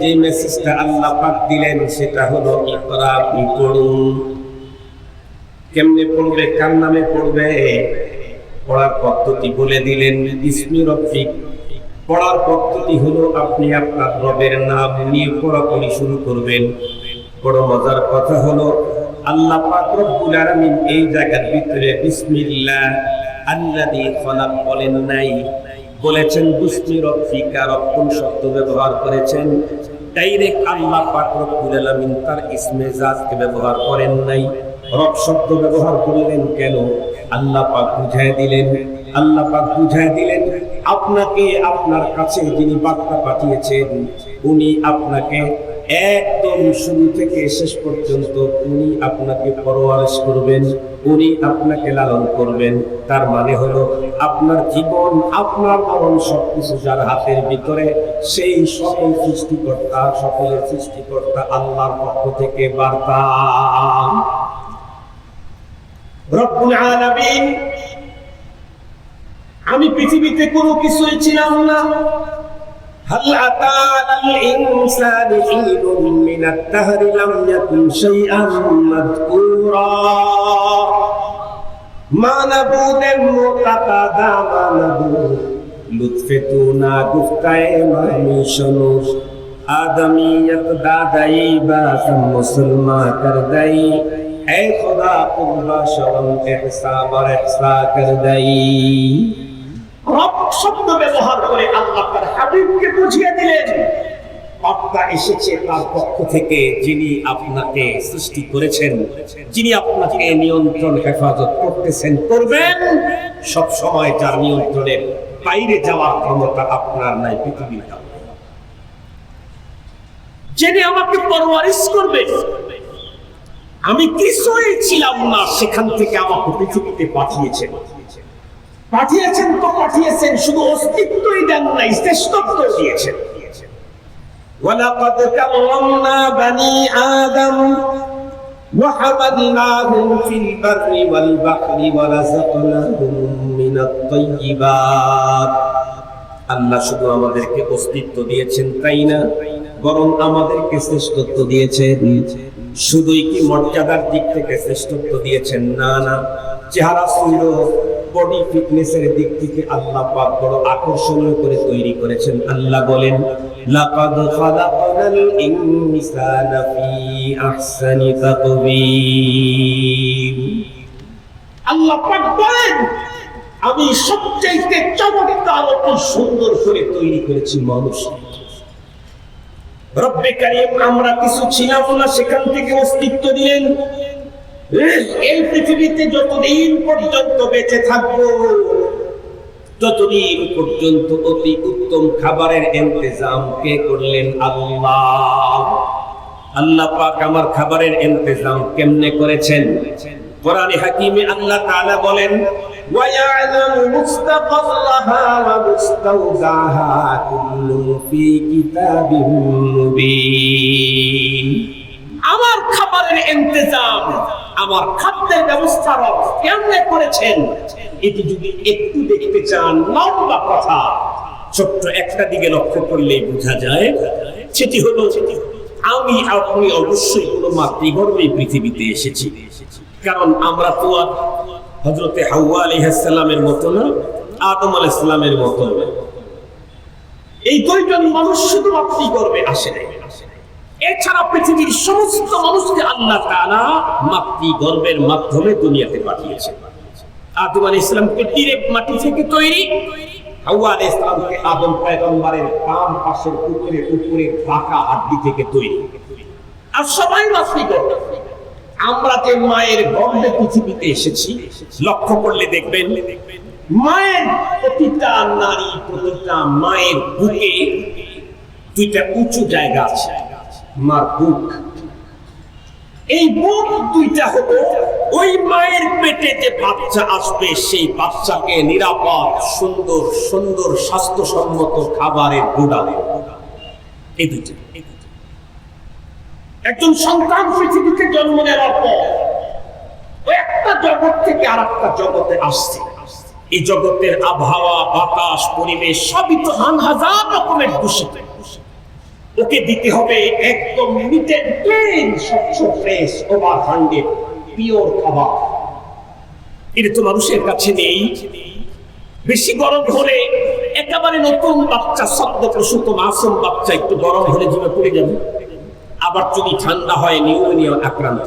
যে মেসেজটা আল্লাহ দিলেন, সেটা হলো ইকরা পড়ুন। কেমনে পড়বে কার নামে পড়বে? পড়ার পদ্ধতি বলে দিলেন পড়ার পদ্ধতি হলো, আপনি আপনার রবের নাম নিয়ে পড়াপড়ি শুরু করবেন। বড় মজার কথা হলো, আল্লাহ পাক রব্বুল এই জায়গার ভিতরে বিসমিল্লাহ আল্লাযী খলাক বলেন নাই বলেছেন বিসমি রব্বিকা রক্ষণ শব্দ ব্যবহার করেছেন। ডাইরেক্ট আল্লাহ পাক রব্বুল আলামিন তার ইসমে জাতকে ব্যবহার করেন নাই। রব শব্দ ব্যবহার করলেন কেন? আল্লাহ পাক বুঝায় দিলেন। আল্লাহ পাক বুঝায় দিলেন, আপনাকে আপনার কাছে যিনি বার্তা পাঠিয়েছেন, উনি আপনাকে একদম শুরু থেকে শেষ পর্যন্ত উনি আপনাকে পরওয়ারিশ করবেন, উনি আপনাকে লালন করবেন। তার মানে হলো আপনার জীবন, আপনার মরণ সবকিছু যার হাতের ভিতরে, সেই সকল সৃষ্টিকর্তা, সকলের সৃষ্টিকর্তা আল্লাহর পক্ষ থেকে বার্তা। রব্বুল আলামিন, আমি পৃথিবীতে কোনো কিছুই ছিলাম না। هل أتى على الإنسان حين من الدهر لم يكن شيئا مذكورا ما نبود متقدا ما نبود لطف تو نہ گفتائے مانی شنو آدمیت دادائی باسم مسلمہ کر دئی اے خدا قربہ شرم احسا بر احسا کر دئی শব্দ ব্যবহার করে আল্লাহ তার হাবিবকে বুঝিয়ে দিলেন। বার্তা এসেছে তার পক্ষ থেকে, যিনি আপনাকে সৃষ্টি করেছেন, যিনি আপনাকে নিয়ন্ত্রণ, হেফাজত করতেছেন, করবেন। সব সময় যার নিয়ন্ত্রণের বাইরে যাওয়ার ক্ষমতা আপনার নাই পৃথিবীর আমাকে পরওয়ারিশ করবে, আমি কিছুই ছিলাম না, সেখান থেকে আমাকে পৃথিবীতে পাঠিয়েছেন। পাঠিয়েছেন তো পাঠিয়েছেন শুধু অস্তিত্বই দেন নাই শ্রেষ্ঠত্ব দিয়েছেন ولقد كرمنا بني آدم وحملناهم في البر والبحر ورزقناهم من الطيبات আল্লাহ শুধু আমাদেরকে অস্তিত্ব দিয়েছেন তাই না বরং আমাদেরকে শ্রেষ্ঠত্ব দিয়েছেন শুধুই কি মর্যাদার দিক থেকে শ্রেষ্ঠত্ব দিয়েছেন না না চেহারা সুন্দর বডি ফিটনেসের দিক থেকে আল্লাহ পাক বড় আকর্ষণীয় করে তৈরি করেছেন। আল্লাহ বলেন, লাকাদ খালাকনাল ইনসানা ফি আহসানি তাকবীর। আল্লাহ পাক বলেন, আমি সবচাইতে চমৎকার ও সুন্দর করে তৈরি করেছি মানুষকে রব্বে কারিম, আমরা কিছু ছিলাম না, সেখান থেকে অস্তিত্ব দিলেন। এই পৃথিবীতে যতদিন পর্যন্ত বেঁচে থাকব ততদিন পর্যন্ত অতি উত্তম খাবারের ইন্তজাম কে করলেন আল্লাহ? আল্লাহ পাক আমার খাবারের ইন্তজাম কেমনে করেছেন? কোরআন হাকিমে আল্লাহ তাআলা বলেন, ওয়ায়ালামু মুস্তাকাররাহা ওয়া মুস্তাওজাহা কুল্লু ফি কিতাবিহিম মুবিন। আমার খাবারের ইন্তজাম আমার খাদ্যের ব্যবস্থা রব করেছেন? এটি যদি একটু দেখতে চান, লম্বা কথা। ছোট্ট একটা দিকে লক্ষ্য করলেই বোঝা যায়, সেটি হলো, আমি, আপনি অবশ্যই কোনো মাতৃগর্ভে পৃথিবীতে এসেছি। কারণ আমরা তো আর হজরতে হাওয়া আলাইহিসসালামের মতো না, আদম আলাইহিসসালামের মতো। এই দুইজন মানুষ শুধু মাতৃগর্ভে আসে নাই। এছাড়া পৃথিবীর সমস্ত মানুষকে আল্লাহ মাতৃ মাতৃগর্ভের মাধ্যমে দুনিয়াতে পাঠিয়েছে। আদম আলাইহিস সালামকে ডিরেক্ট মাটি থেকে তৈরি? হাওয়া আলাইহিস সালামকে আদম পয়গম্বরের বাম পাশের উপরে উপরে বাঁকা হাড্ডি থেকে তৈরি। আর সবাই মাতৃগর্ভ আমরা যে মায়ের গর্ভে পৃথিবীতে এসেছি, লক্ষ্য করলে দেখবেন, মায়ের প্রতিটা নারী, প্রতিটা মায়ের বুকে দুইটা উঁচু জায়গা আছে। মার বুক এই বুক দুইটা হলো ওই মায়ের পেটে যে বাচ্চা আসবে, সেই বাচ্চাকে নিরাপদ, সুন্দর সুন্দর, স্বাস্থ্যসম্মত খাবারের গুড়াবে এই দুইটা। একজন সন্তান পৃথিবীতে জন্ম নেওয়ার পর একটা জগৎ থেকে আর একটা জগতে আসছে। এই জগতের আবহাওয়া, বাতাস, পরিবেশ সবই তো হান হাজার রকমের দূষিত। ওকে দিতে হবে একদম ক্লিন স্বচ্ছ ফ্রেশ ওভার হান্ড্রেড পিওর খাবার। এটা তো মানুষের কাছে নেই। বেশি গরম হলে একেবারে নতুন বাচ্চা সদ্য প্রসূত মাসুম বাচ্চা একটু গরম হলে পড়ে যাবে। আবার যদি ঠান্ডা হয়, নিউমোনিয়া আক্রান্ত।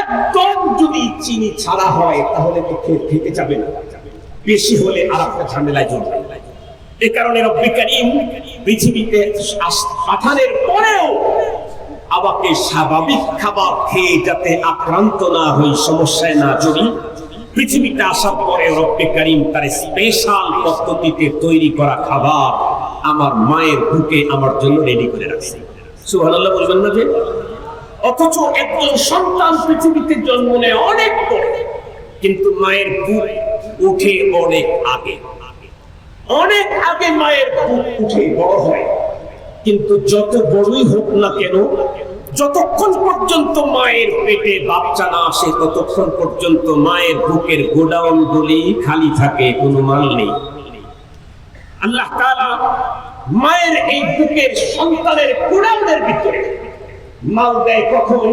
একদম যদি চিনি ছাড়া হয়, তাহলে তো খেতে যাবে না। বেশি হলে আর একটা ঝামেলায় জড়বে। এ কারণে রব্বি পৃথিবীতে পাঠানোর পরেও আমাকে স্বাভাবিক খাবার খেয়ে যাতে আক্রান্ত না হই, সমস্যায় না জড়ি। পৃথিবীতে আসার পরে রব্বে করিম তার স্পেশাল পদ্ধতিতে তৈরি করা খাবার আমার মায়ের বুকে আমার জন্য রেডি করে রাখছে। সুবহানাল্লাহ বলবেন না যে? অথচ একজন সন্তান পৃথিবীতে জন্ম নেয় অনেক পরে, কিন্তু মায়ের বুক উঠে অনেক আগে। অনেক আগে মায়ের বুক উঠে বড় হয়। কিন্তু যত বড়ই হোক না কেন, যতক্ষণ পর্যন্ত মায়ের পেটে বাচ্চা না আসে, ততক্ষণ পর্যন্ত মায়ের বুকের গোডাউন গুলি খালি থাকে, কোনো মাল নেই। আল্লাহ তাআলা মায়ের এই বুকের সন্তানের গোডাউনের ভিতরে মাল দেয় কখন?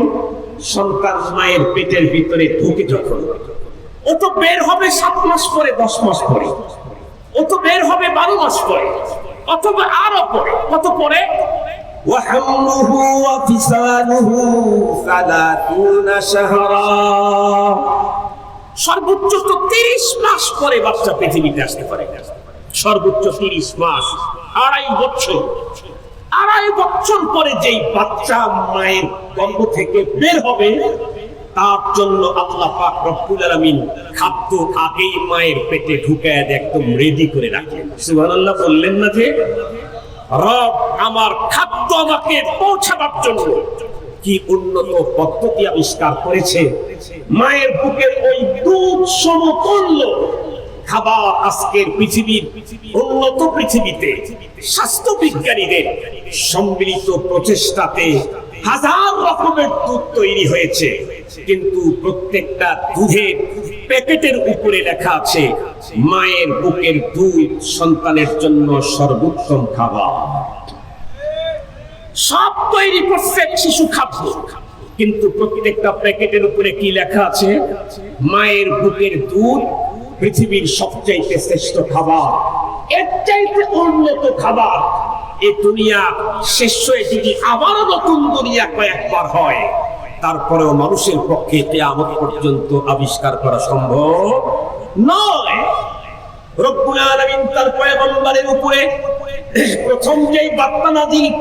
সন্তান মায়ের পেটের ভিতরে ঢুকে যখন। ও তো বের হবে সাত মাস পরে, দশ মাস পরে। ও তো বের হবে বারো মাস পরে অথবা আরো পরে কত পরে وحمله وفصاله ثلاثون شهرا সর্বোচ্চ তো তিরিশ মাস পরে বাচ্চা পৃথিবীতে আসতে পারে সর্বোচ্চ তিরিশ মাস আড়াই বছর আড়াই বছর পরে যেই বাচ্চা মায়ের গর্ভ থেকে বের হবে তার জন্য আল্লাহ পাক রব্বুল আলামিন খাদ্য আগেই মায়ের পেটে ঢুকায় দিয়ে একদম রেডি করে রাখলেন। সুবহানাল্লাহ বললেন না যে, রব আমার খাদ্য আমাকে পৌঁছাবার জন্য কি উন্নত পদ্ধতি আবিষ্কার করেছে? মায়ের বুকের ওই দুধ সমতুল্য খাবার আজকের পৃথিবীর উন্নত পৃথিবীতে স্বাস্থ্য বিজ্ঞানীদের সম্মিলিত প্রচেষ্টাতে হাজার রকমের দুধ তৈরি হয়েছে। কিন্তু প্রত্যেকটা দুধের প্যাকেটের উপরে লেখা আছে, মায়ের বুকের দুধ সন্তানের জন্য সর্বোত্তম খাবার। সব তৈরি করছে শিশু খাদ্য। কিন্তু প্রত্যেকটা প্যাকেটের উপরে কি লেখা আছে? মায়ের বুকের দুধ পৃথিবীর সবচাইতে শ্রেষ্ঠ খাবার। এর চাইতে উন্নত খাবার এ দুনিয়া শেষ হয়ে যদি আবারও নতুন দুনিয়া কয়েকবার হয় তারপরেও মানুষের পক্ষে কেয়ামত পর্যন্ত আবিষ্কার করা সম্ভব নয়। তার উপরে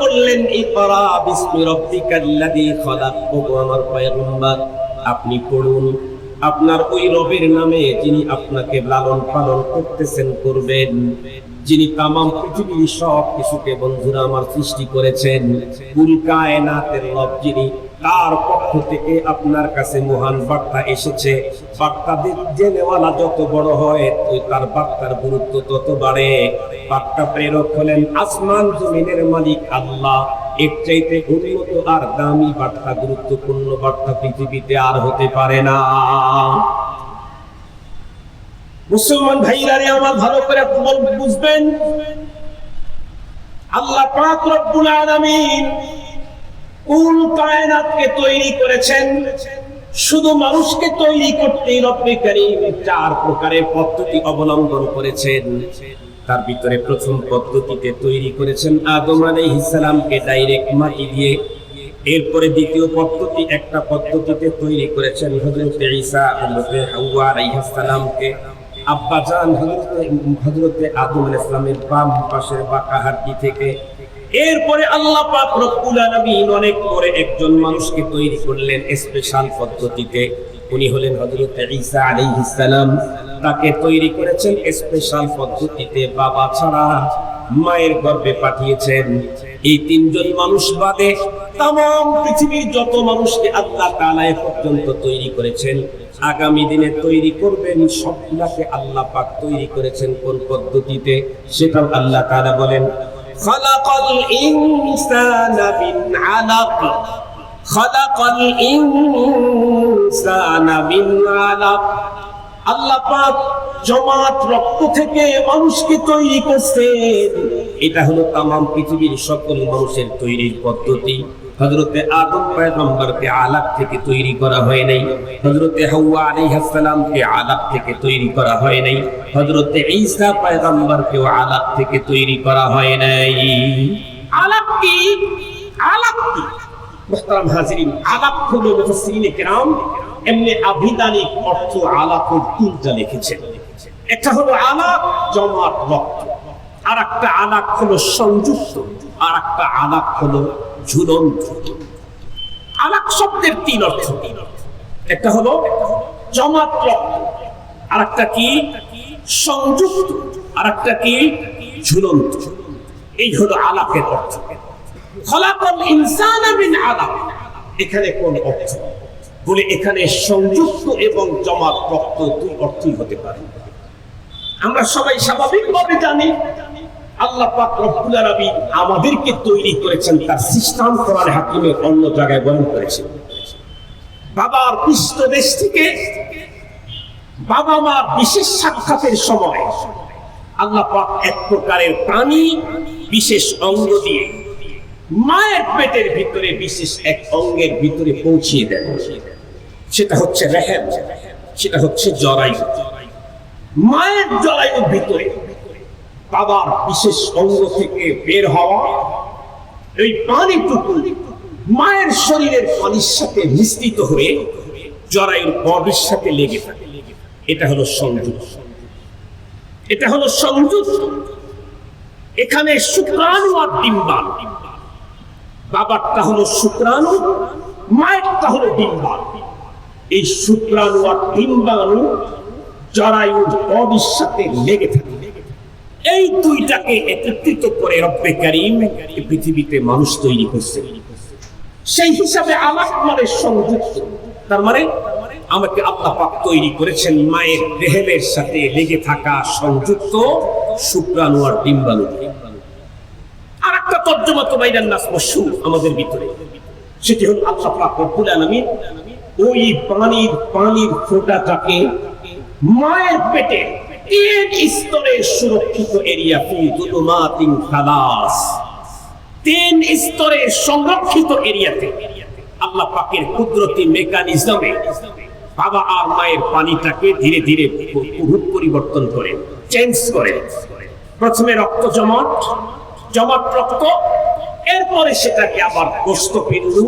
করলেন আমার আপনি পড়ুন। আপনার ওই রবের নামে যিনি আপনাকে লালন পালন করতেছেন, করবেন। যিনি তামাম পৃথিবীর সব কিছুকে বন্ধুরা আমার সৃষ্টি করেছেন, কুল কায়নাতের রব যিনি তার পক্ষ থেকে আপনার কাছে মহান বার্তা এসেছে। বার্তা জেনেওয়ালা যত বড় হয় তার বার্তার গুরুত্ব তত বাড়ে। বার্তা প্রেরক হলেন আসমান জমিনের মালিক আল্লাহ। এর চাইতে উন্নত আর দামি বার্তা, গুরুত্বপূর্ণ বার্তা পৃথিবীতে আর হতে পারে না। মুসলমান আমার ভালো করে বুঝবেন? আল্লাহ পাক রব্বুল আলামিন কুল কায়নাতকে তৈরি করেছেন। শুধু মানুষকে তৈরি করতে রব্বে চার প্রকারের পদ্ধতি অবলম্বন করেছেন। তার ভিতরে প্রথম পদ্ধতিতে তৈরি করেছেন আদম আলাইহিস সালামকে ডাইরেক্ট মাটি দিয়ে। এরপরে দ্বিতীয় পদ্ধতি, একটা পদ্ধতিতে তৈরি করেছেন হযরত ঈসা, হযরত হাওয়া আলাইহিস সালামকে। আব্বা জান হযরত আদম আলাইহিস সালামের বাম পাশের বাঁকা হাড্ডি থেকে এরপরে আল্লাহ পাক রব্বুল আলামিন অনেক পরে একজন মানুষকে তৈরি করলেন স্পেশাল পদ্ধতিতে। উনি হলেন হযরত ঈসা আলাইহিস সালাম। তাকে তৈরি করেছেন স্পেশাল পদ্ধতিতে। বাবা ছাড়া মায়ের গর্ভে পাঠিয়েছেন। এই তিনজন মানুষ বাদে তাম পৃথিবীর যত মানুষকে আল্লাহ তাআলা এ পর্যন্ত তৈরি করেছেন, আগামী দিনে তৈরি করবেন সবগুলাকে আল্লাহ পাক তৈরি করেছেন কোন পদ্ধতিতে? সেটাও আল্লাহ তাআলা বলেন خلق الإنسان من علق خلق الإنسان من علق আল্লাহ পাক জমাট রক্ত থেকে মানুষকে তৈরি করছেন এটা হলো তামাম পৃথিবীর সকল মানুষের তৈরির পদ্ধতি হজরতে আদম পয়গম্বরকে আলাপ থেকে তৈরি করা হয় নাই। হজরতে হাওয়া আলাইহিস সালামকে আলাপ থেকে তৈরি করা হয় নাই। হজরতে ঈসা পয়গম্বরকেও আলাপ থেকে তৈরি করা হয় নাই। আলাপ কি? আলাপ কি? মুহতারাম হাজিরিন, আলাপ হলো মুফাসসিরিনে কেরাম এমনি আভিধানিক অর্থ আলাপের তিনটা লিখেছেন একটা হলো আলাপ, জমাট রক্ত। আর একটা আলাপ হলো সংযুক্ত। আর একটা আলাপ হলো ঝুলন্ত। আলাপ শব্দের তিন অর্থ একটা হলো জমাট রক্ত আর একটা কি? সংযুক্ত আর একটা কি? ঝুলন্ত। এই হলো আলাপের অর্থ। খলাকল ইনসান মিন আলাপ। এখানে কোন অর্থ? বলে এখানে সংযুক্ত এবং জমাট রক্ত দুই অর্থই হতে পারে। আমরা সবাই স্বাভাবিকভাবে জানি আল্লাহ পাক রব্বুল আলামিন আমাদেরকে তৈরি করেছেন তার সিস্টেম কোরআন হাকিমের অন্য জায়গায় বর্ণন করেছেন। বাবার পৃষ্ঠদেশ থেকে বাবা মা বিশেষ সাক্ষাতের সময় আল্লাহ পাক এক প্রকারের প্রাণী বিশেষ অঙ্গ দিয়ে মায়ের পেটের ভিতরে বিশেষ এক অঙ্গের ভিতরে পৌঁছিয়ে দেন। সেটা হচ্ছে রেহেম, সেটা হচ্ছে জরায়ু। মায়ের জরায়ুর ভিতরে বাবার বিশেষ অঙ্গ থেকে বের হওয়া, এই পানিটুকু মায়ের শরীরের পানির সাথে মিশ্রিত হয়ে জরায়ুর বডির সাথে লেগে থাকে। এটা হলো সংযুক্ত এটা হলো সংযুক্ত এখানে শুক্রাণু আর ডিম্বাণু। বাবারটা হলো শুক্রাণু, মায়েরটা হলো ডিম্বাণু। এই শুক্রাণু আর ডিম্বাণু জরায়ুর বডির সাথে লেগে থাকে। এই দুইটাকে একত্রিত করে রব্বে কারিম পৃথিবীতে মানুষ তৈরি করছে। সেই হিসাবে আলাপ মানে সংযুক্ত। তার মানে আমাকে আল্লাহ পাক তৈরি করেছেন মায়ের দেহের সাথে লেগে থাকা সংযুক্ত শুক্রাণু আর ডিম্বাণু। আর একটা তর্জমা তো বাইরান নাস মশু আমাদের ভিতরে। সেটি হল আল্লাহ পাক রব্বুল আলামিন ওই পানির পানির ফোঁটাটাকে মায়ের পেটে তিন স্তরে সুরক্ষিত এরিয়া ফি দুলুমাতিন খালাস। তিন স্তরে সংরক্ষিত এরিয়াতে আল্লাহ পাকের কুদরতি মেকানিজমে বাবা আর মায়ের পানিটাকে ধীরে ধীরে রূপ পরিবর্তন করে চেঞ্জ করে। প্রথমে রক্ত জমাট জমাট রক্ত, এরপরে সেটাকে আবার গোস্ত বিন্দু,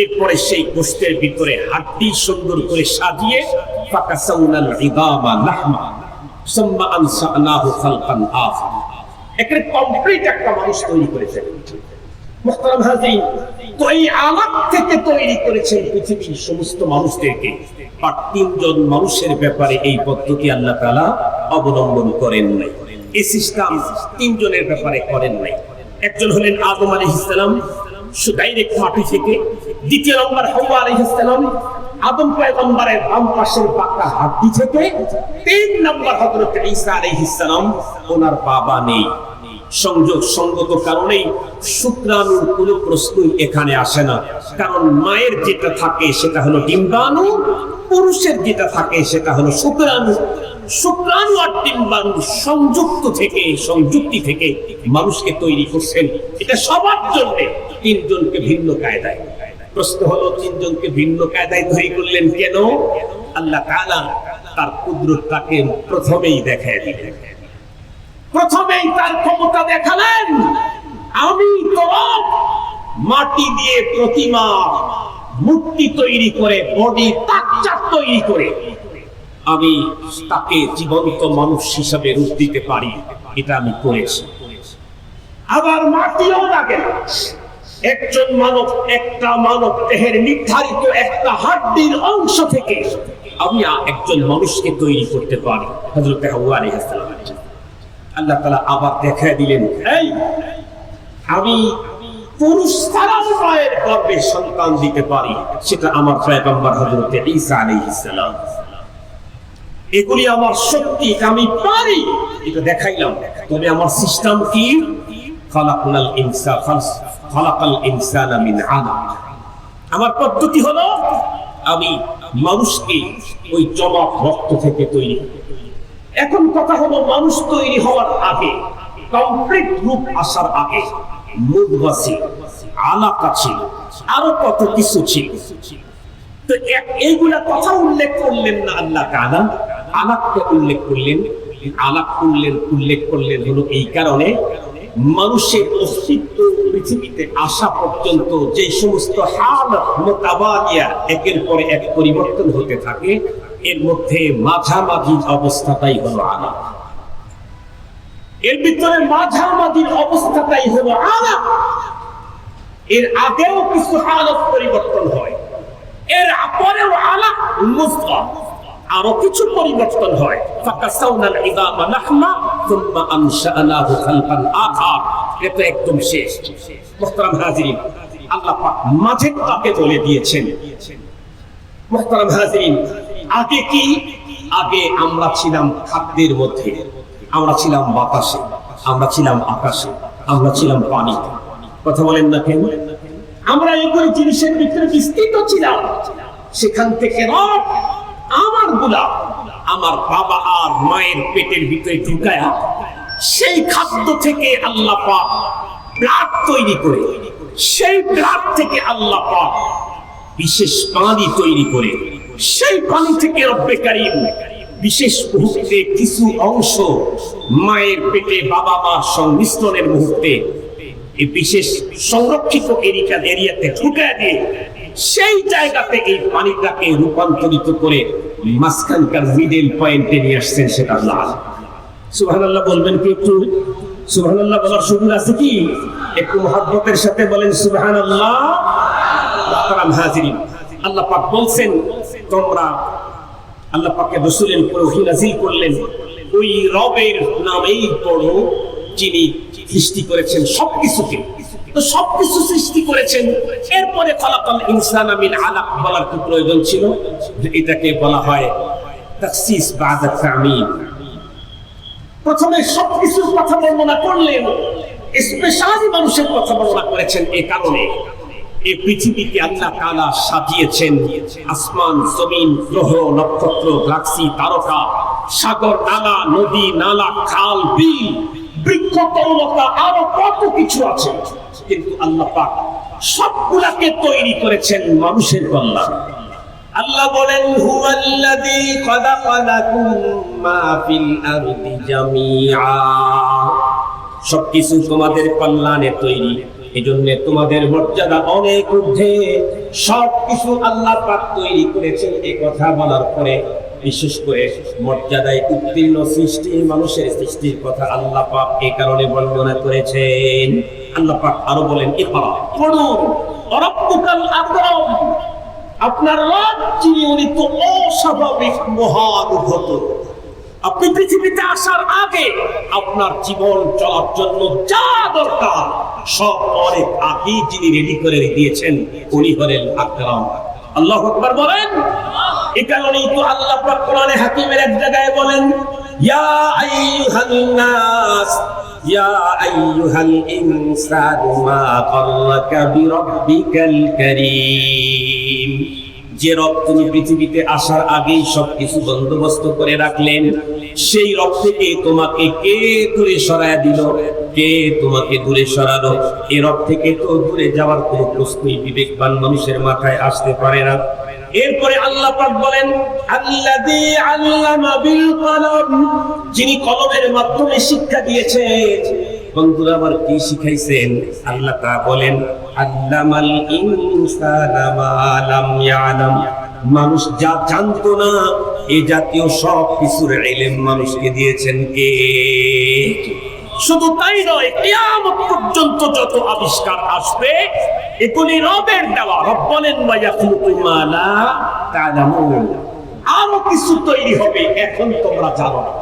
এরপরে সেই গোস্তের ভিতরে হাড্ডি সুন্দর করে সাজিয়ে ফাকাসাউনাল ইদামা লাহমা তিনজন মানুষের ব্যাপারে এই আল্লাহ অবলম্বন করেন নাই। এই সিস্টেম তিনজনের ব্যাপারে করেন নাই। একজন হলেন আদম আলাইহিস সালাম ডাইরেক্ট মাটি থেকে। দ্বিতীয় নম্বর হাওয়া আলাইহিস সালাম আদম পয়গম্বরের বাম পাশের পাকা হাড্ডি থেকে তিন নম্বর হযরত ঈসা আলাইহিস ওনার বাবা নেই। সংযোগ সঙ্গত কারণেই শুক্রাণুর কোন প্রশ্নই এখানে আসে না। কারণ মায়ের যেটা থাকে সেটা হলো ডিম্বাণু, পুরুষের যেটা থাকে সেটা হলো শুক্রাণু। শুক্রাণু আর ডিম্বাণু সংযুক্ত থেকে, সংযুক্তি থেকে মানুষকে তৈরি করছেন। এটা সবার জন্য তিনজনকে ভিন্ন কায়দায়। প্রশ্ন হলো, তিনজনকে ভিন্ন কায়দায় তৈরি করলেন কেন? আল্লাহ তার কুদরতটাকে প্রথমেই দেখায় দিলেন। প্রথমেই তার ক্ষমতা দেখালেন, আমি তো মাটি দিয়ে প্রতিমা, মূর্তি তৈরি করে, বডি তাকচার তৈরি করে, আমি তাকে জীবন্ত মানুষ হিসাবে রূপ দিতে পারি, এটা আমি করেছি। আবার মাটিও লাগে না। একজন মানব, একটা মানব দেহের নির্ধারিত একটা হাড্ডির অংশ থেকে আমি একজন মানুষকে তৈরি করতে পারি। হজরত আল্লাহ তালা আবার দেখা দিলেন, এই, আমি পুরুষ ছাড়াও মায়ের সন্তান দিতে পারি, সেটা আমার পয়গম্বর ঈসা এগুলি আমার শক্তি আমি পারি। এটা দেখাইলাম। তবে আমার সিস্টেম কি? আমার পদ্ধতি হলো, আমি মানুষকে ওই জমা রক্ত থেকে তৈরি এখন কথা হলো, মানুষ তৈরি হওয়ার আগে, কমপ্লিট রূপ আসার আগে তো এইগুলা কথা উল্লেখ করলেন না আল্লাহ উল্লেখ করলেন উল্লেখ করলেন হলো এই কারণে মানুষের অস্তিত্ব পৃথিবীতে আসা পর্যন্ত যে সমস্ত হাল মোতাবাদিয়া একের পরে এক পরিবর্তন হতে থাকে, এর মধ্যে মাঝামাঝি অবস্থাটাই হলো আলাক এর ভিতরে মাঝামাঝির অবস্থাটাই হলো এর আগেও কিছু হালত পরিবর্তন হয়, এর পরেও আলাক মুফা আরও কিছু পরিবর্তন হয়। একদম শেষ। মুহতারাম হাজিরিন, আল্লাহ পাক মাঝেরটাকে বলে দিয়েছেন। মুহতারাম হাজিরিন, আগে কি? আগে আমরা ছিলাম খাদ্যের মধ্যে। আমরা ছিলাম বাতাসে, আমরা ছিলাম আকাশে, আমরা ছিলাম পানিতে কথা বলেন না কেন? আমরা এগুলি জিনিসের ভিতরে বিস্তৃত ছিলাম। সেখান থেকে রব আমারগুলা আমার বাবা আর মায়ের পেটের ভিতরে ঢুকায়া সেই খাদ্য থেকে আল্লাহ পাক ব্লাড তৈরি করে, সেই ব্লাড থেকে আল্লাহ পাক বিশেষ পানি তৈরি করে, সেই পানি থেকে রব্বে বিশেষ মুহূর্তে কিছু অংশ মায়ের পেটে বাবা মা সংমিশ্রণের মুহূর্তে এই বিশেষ সংরক্ষিত এরিকা এরিয়াতে ঢুকে দিয়ে সেই জায়গাতে এই পানিটাকে রূপান্তরিত করে মাঝখানকার মিডল পয়েন্টে নিয়ে আসছেন সেটা লাল। সুবহানাল্লাহ বলবেন কি একটু? সুবহানাল্লাহ বলার সুযোগ আছে কি? একটু মহাব্বতের সাথে বলেন, সুবহানাল্লাহ। মুহতারাম হাজিরিন। আল্লাহ পাক বলছেন, তোমরা আল্লাহ পাকের রসুলের উপরে ওহী নাযিল করলেন। ওই রবের নামেই পড়ো যিনি সৃষ্টি করেছেন সবকিছুকে। তো সবকিছু সৃষ্টি করেছেন। এরপরে খলাকাল ইনসান মিন আলাক বলার কি প্রয়োজন ছিল? এটাকে বলা হয় তাকসিস বাদা তামিম। প্রথমে সবকিছুর কথা বর্ণনা করলেন। স্পেশালি মানুষের কথা বর্ণনা করেছেন এই কারণে। এই পৃথিবীকে আল্লাহ তাআলা সাজিয়েছেন। আসমান, জমিন, গ্রহ, নক্ষত্র, গ্যালাক্সি, তারকা, সাগর, নালা, নদী, নালা, খাল, বিল। বৃক্ষ আরও কত কিছু আছে, কিন্তু আল্লাহ পাক সবগুলাকে তৈরি করেছেন মানুষের কল্যাণ আল্লাহ বলেন, হুয়াল্লাযী খালাকা লাকুম মা ফিল আরদি জামিআ। সবকিছু তোমাদের কল্যাণে তৈরি। এজন্য তোমাদের মর্যাদা অনেক ঊর্ধ্বে। সবকিছু আল্লাহ পাক তৈরি করেছেন এই কথা বলার পরে বিশেষ করে মর্যাদায় উত্তীর্ণ সৃষ্টি মানুষের সৃষ্টির কথা আল্লাহ পাক এই কারণে বর্ণনা করেছেন। আল্লাহ পাক আরও বলেন, ইকরা পড়ুন আপনার রব যিনি, উনি তো অস্বাভাবিক মহানুভূত আপনি পৃথিবীতে আসার আগে আপনার জীবন চলার জন্য যা দরকার, সব অনেক আগেই যিনি রেডি করে দিয়েছেন, উনি হলেন আকরাম। আল্লাহ বলেন কারণেই তো আল্লাহ কোরআনে হাকিমের এক জায়গায় বলেন, ইয়া যে রব তুমি পৃথিবীতে আসার আগেই সবকিছু বন্দোবস্ত করে রাখলেন, সেই রব থেকে তোমাকে কে দূরে সরায় দিল? কে তোমাকে দূরে সরালো এ রব থেকে তো দূরে যাওয়ার কোনো প্রশ্নই বিবেকবান মানুষের মাথায় আসতে পারে না। এরপরে আল্লাহ পাক বলেন, আল্লাযী আল্লামা বিল কলম। যিনি কলমের মাধ্যমে শিক্ষা দিয়েছেন বন্ধুরা আমার কি শিখাইছেন? আল্লাহ তা বলেন, আল্লামাল ইনসানা মা লাম ইয়ালাম। মানুষ যা জানতো না, এ জাতীয় সব কিছুর ইলম মানুষকে দিয়েছেন কে? শুধু তাই নয়, কিয়ামত পর্যন্ত যত আবিষ্কার আসবে, এগুলি রবের দেওয়া, রব বলেন আরও কিছু তৈরি হবে, এখন তোমরা জানো না।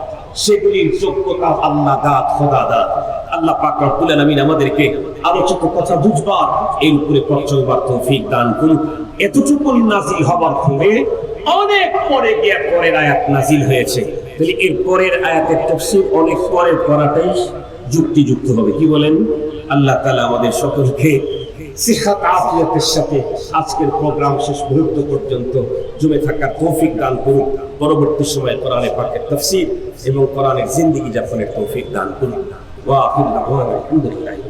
সেগুলির যোগ্যতা আল্লাহ দাত, খোদা দাত। আল্লাহ পাক রব্বুল আলামিন আমাদেরকে আলোচিত কথা বুঝবার, এর উপরে পচলবার তৌফিক দান করুন এতটুকু নাজিল হবার ফলে অনেক পরে গিয়ে পরের আয়াত নাজিল হয়েছে। তাহলে এর পরের আয়াতের তফসির অনেক পরে পড়াটাই যুক্তিযুক্ত হবে। কি বলেন? আল্লাহ তালা আমাদের সকলকে সিহাত সাথে আজকের প্রোগ্রাম শেষ মুহূর্ত পর্যন্ত জমে থাকার তৌফিক দান করুন পরবর্তী সময়ে কোরআনে পাকের তফসির এবং কোরআনের জিন্দিগি যাপনের তৌফিক দান করুন ওয়া আলহামদুলিল্লাহি।